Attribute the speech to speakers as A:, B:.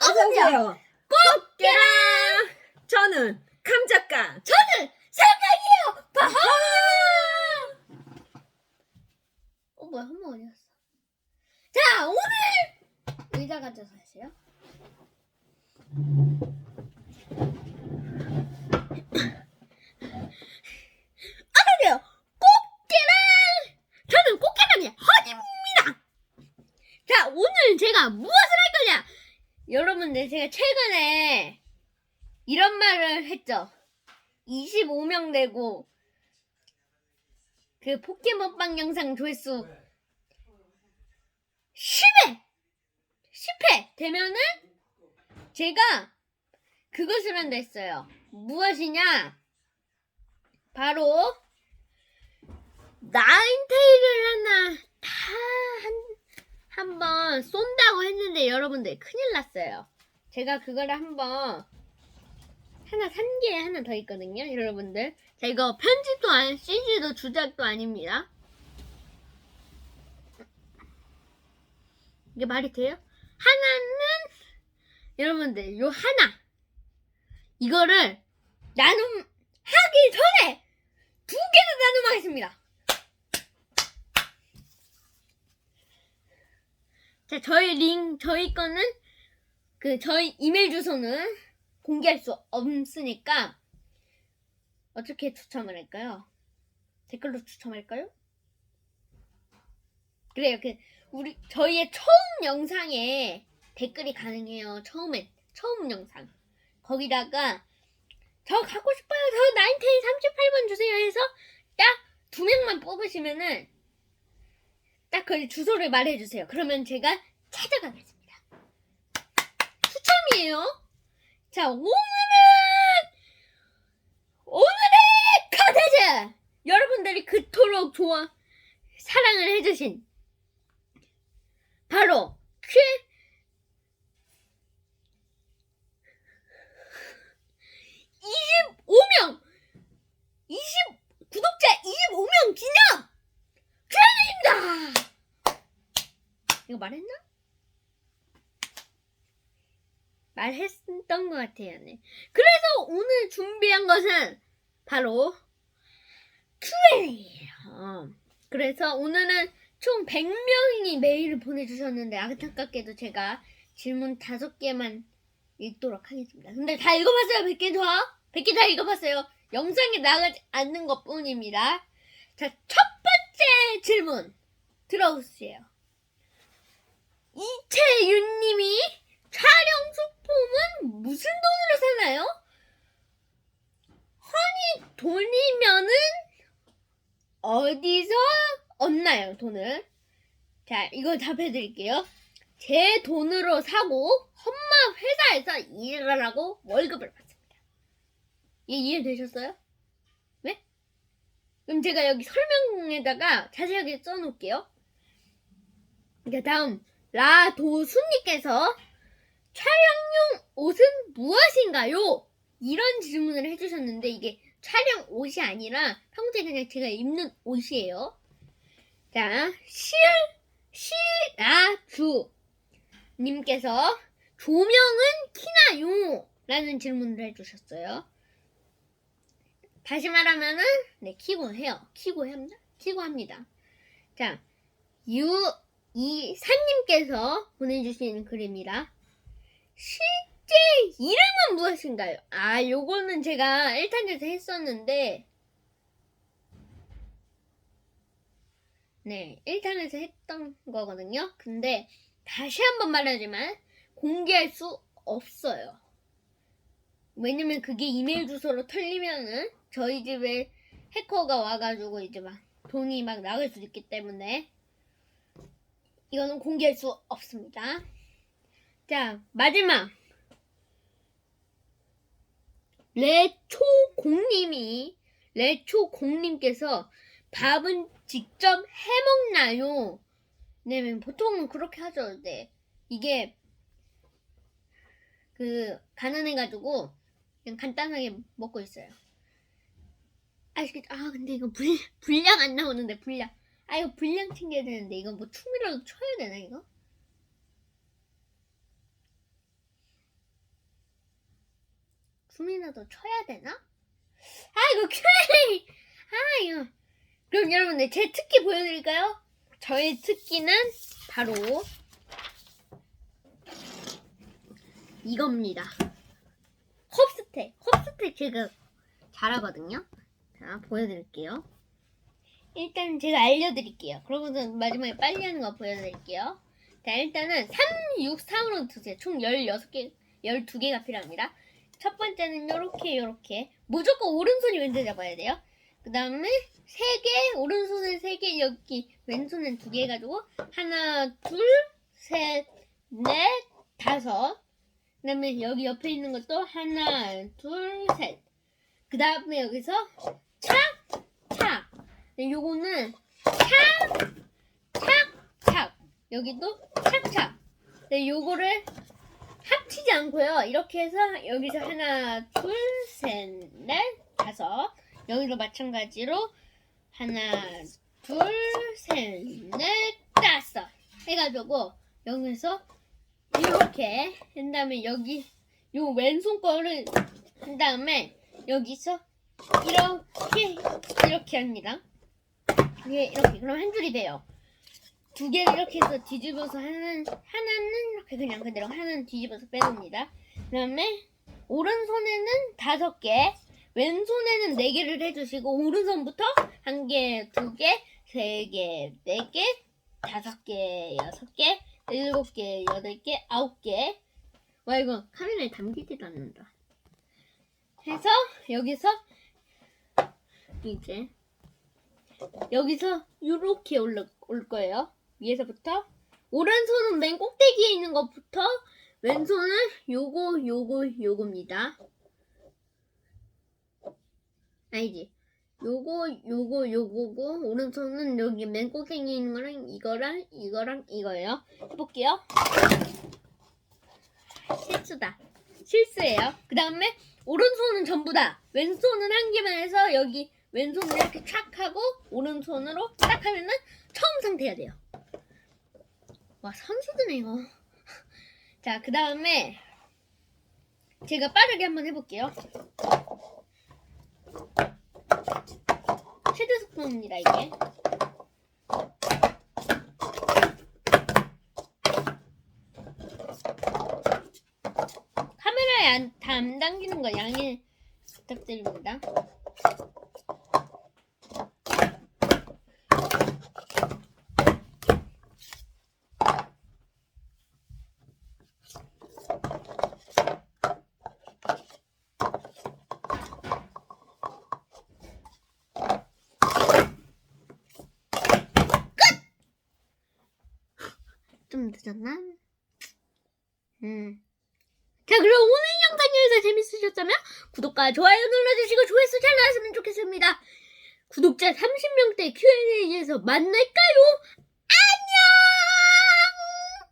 A: 어서오세요. 꽃게랑 저는 감작가.
B: 저는 생각이에요. 바하. 어 뭐야 한번 어디 갔어? 자 오늘 의자. 어서오세요. 꽃게랑 저는 꽃게랑의 허니입니다. 자 오늘 제가 무엇을 할 거냐? 여러분들 제가 최근에 이런 말을 했죠. 25명 되고 그 포켓몬빵 영상 조회수 10회 10회 되면은 제가 그것을 한다 했어요. 무엇이냐? 바로 나인테일을 하나 다 한 한번 쏜다고 했는데 여러분들 큰일 났어요. 제가 그거를 한번 하나 산 게 하나 더 있거든요, 여러분들. 자, 이거 편집도 안, CG도 주작도 아닙니다. 이게 말이 돼요? 하나는, 여러분들, 요 하나. 이거를 나눔, 하기 전에 두 개를 나눔하겠습니다. 자, 저희 링, 저희 거는, 그, 저희 이메일 주소는 공개할 수 없으니까, 어떻게 추첨을 할까요? 댓글로 추첨할까요? 그래요, 그, 우리, 저희의 처음 영상에 댓글이 가능해요. 처음에, 처음 영상. 거기다가, 저 갖고 싶어요. 저 나인테인 38번 주세요 해서, 딱 두 명만 뽑으시면은, 딱 그 주소를 말해주세요. 그러면 제가 찾아가겠습니다. 추첨이에요. 자, 오늘은 오늘의 컨텐츠! 여러분들이 그토록 좋아 사랑을 해주신 바로 퀴 25명 20 구독자 25명 기념 축하드립니다. 이거 말했나? 말했던 것 같아요. 네. 그래서 오늘 준비한 것은 바로 Q&A예요. 그래서 오늘은 총 100명이 메일을 보내주셨는데 안타깝게도 제가 질문 5개만 읽도록 하겠습니다. 근데 다 읽어봤어요. 100개 더. 100개 다 읽어봤어요. 영상에 나가지 않는 것 뿐입니다. 자, 첫 번째 질문 들어오세요. 이채윤님이 촬영 소품은 무슨 돈으로 사나요? 허니 돈이면은 어디서 얻나요, 돈을? 자, 이거 답해드릴게요. 제 돈으로 사고 엄마 회사에서 일을 하고 월급을 받습니다. 예, 이해되셨어요? 네? 그럼 제가 여기 설명에다가 자세하게 써놓을게요. 자, 다음 라도수님께서 촬영용 옷은 무엇인가요? 이런 질문을 해주셨는데 이게 촬영 옷이 아니라 평소에 그냥 제가 입는 옷이에요. 자, 실, 시라주 님께서 조명은 키나요? 라는 질문을 해주셨어요. 다시 말하면은 네 키고 해요. 키고 합니다. 키고 합니다. 자, 유 이사님께서 보내주신 글입니다. 실제 이름은 무엇인가요? 아, 요거는 제가 1탄에서 했었는데, 네, 1탄에서 했던 거거든요. 근데, 다시 한번 말하지만, 공개할 수 없어요. 왜냐면 그게 이메일 주소로 털리면은, 저희 집에 해커가 와가지고 이제 막 돈이 막 나갈 수 있기 때문에, 이거는 공개할 수 없습니다. 자, 마지막. 레초공님이, 레초공님께서 밥은 직접 해먹나요? 네, 보통은 그렇게 하죠. 네. 이게, 그, 가난해가지고, 그냥 간단하게 먹고 있어요. 아시겠죠? 아, 근데 이거 불, 분량 안 나오는데, 분량. 아, 이거 분량 챙겨야 되는데, 이거 뭐 춤이라도 춰야 되나, 이거? 춤이라도 춰야 되나? 아 이거 큐레이 아 이거 그럼 여러분들 제 특기 보여드릴까요? 저의 특기는 바로 이겁니다. 컵스텍 컵스텍 제가 잘하거든요. 자 보여드릴게요. 일단 제가 알려드릴게요. 그러고서 마지막에 빨리 하는 거 보여드릴게요. 자, 일단은 3, 6, 4으로 두세요. 총 16개, 12개가 필요합니다. 첫 번째는 요렇게, 요렇게. 무조건 오른손이 왼손 잡아야 돼요. 그 다음에 3개, 오른손은 3개, 여기 왼손은 2개 해가지고, 하나, 둘, 셋, 넷, 다섯. 그 다음에 여기 옆에 있는 것도 하나, 둘, 셋. 그 다음에 여기서 착, 착. 네, 요거는 착, 착, 착. 여기도 착착. 네, 요거를 합치지 않고요. 이렇게 해서 여기서 하나, 둘, 셋, 넷, 다섯. 여기도 마찬가지로 하나, 둘, 셋, 넷, 다섯. 해가지고 여기서 이렇게 한 다음에 여기 요 왼손 거를 한 다음에 여기서 이렇게 이렇게 합니다. 이게 이렇게 그럼 한 줄이 돼요. 두 개를 이렇게 해서 뒤집어서 하는 하나는 이렇게 그냥 그대로 하나는 뒤집어서 빼놓습니다. 그다음에 오른손에는 다섯 개, 왼손에는 네 개를 해주시고 오른손부터 한 개, 두 개, 세 개, 네 개, 다섯 개, 여섯 개, 일곱 개, 여덟 개, 아홉 개. 와 이거 카메라에 담기지도 않는다. 해서 여기서 이제 여기서 이렇게 올라, 올 거예요. 위에서부터 오른손은 맨 꼭대기에 있는 것부터 왼손은 요거 요거 요겁니다. 아니지. 요거 요거 요거고 오른손은 여기 맨 꼭대기에 있는 거랑 이거랑 이거랑 이거예요. 해볼게요. 실수다. 실수예요. 그 다음에 오른손은 전부 다. 왼손은 한 개만 해서 여기 왼손을 이렇게 촥 하고 오른손으로 딱 하면은 처음 상태가 돼요. 와 선수드네 이거. 자, 그 다음에 제가 빠르게 한번 해볼게요. 최대 속도입니다 이게. 카메라에 안, 다 안 당기는 거 양해 부탁드립니다. 좀 늦었나? 음. 자, 그럼 오늘 영상에서 재밌으셨다면 구독과 좋아요 눌러주시고 조회수 잘 나왔으면 좋겠습니다. 구독자 30명대 Q&A에서 만날까요?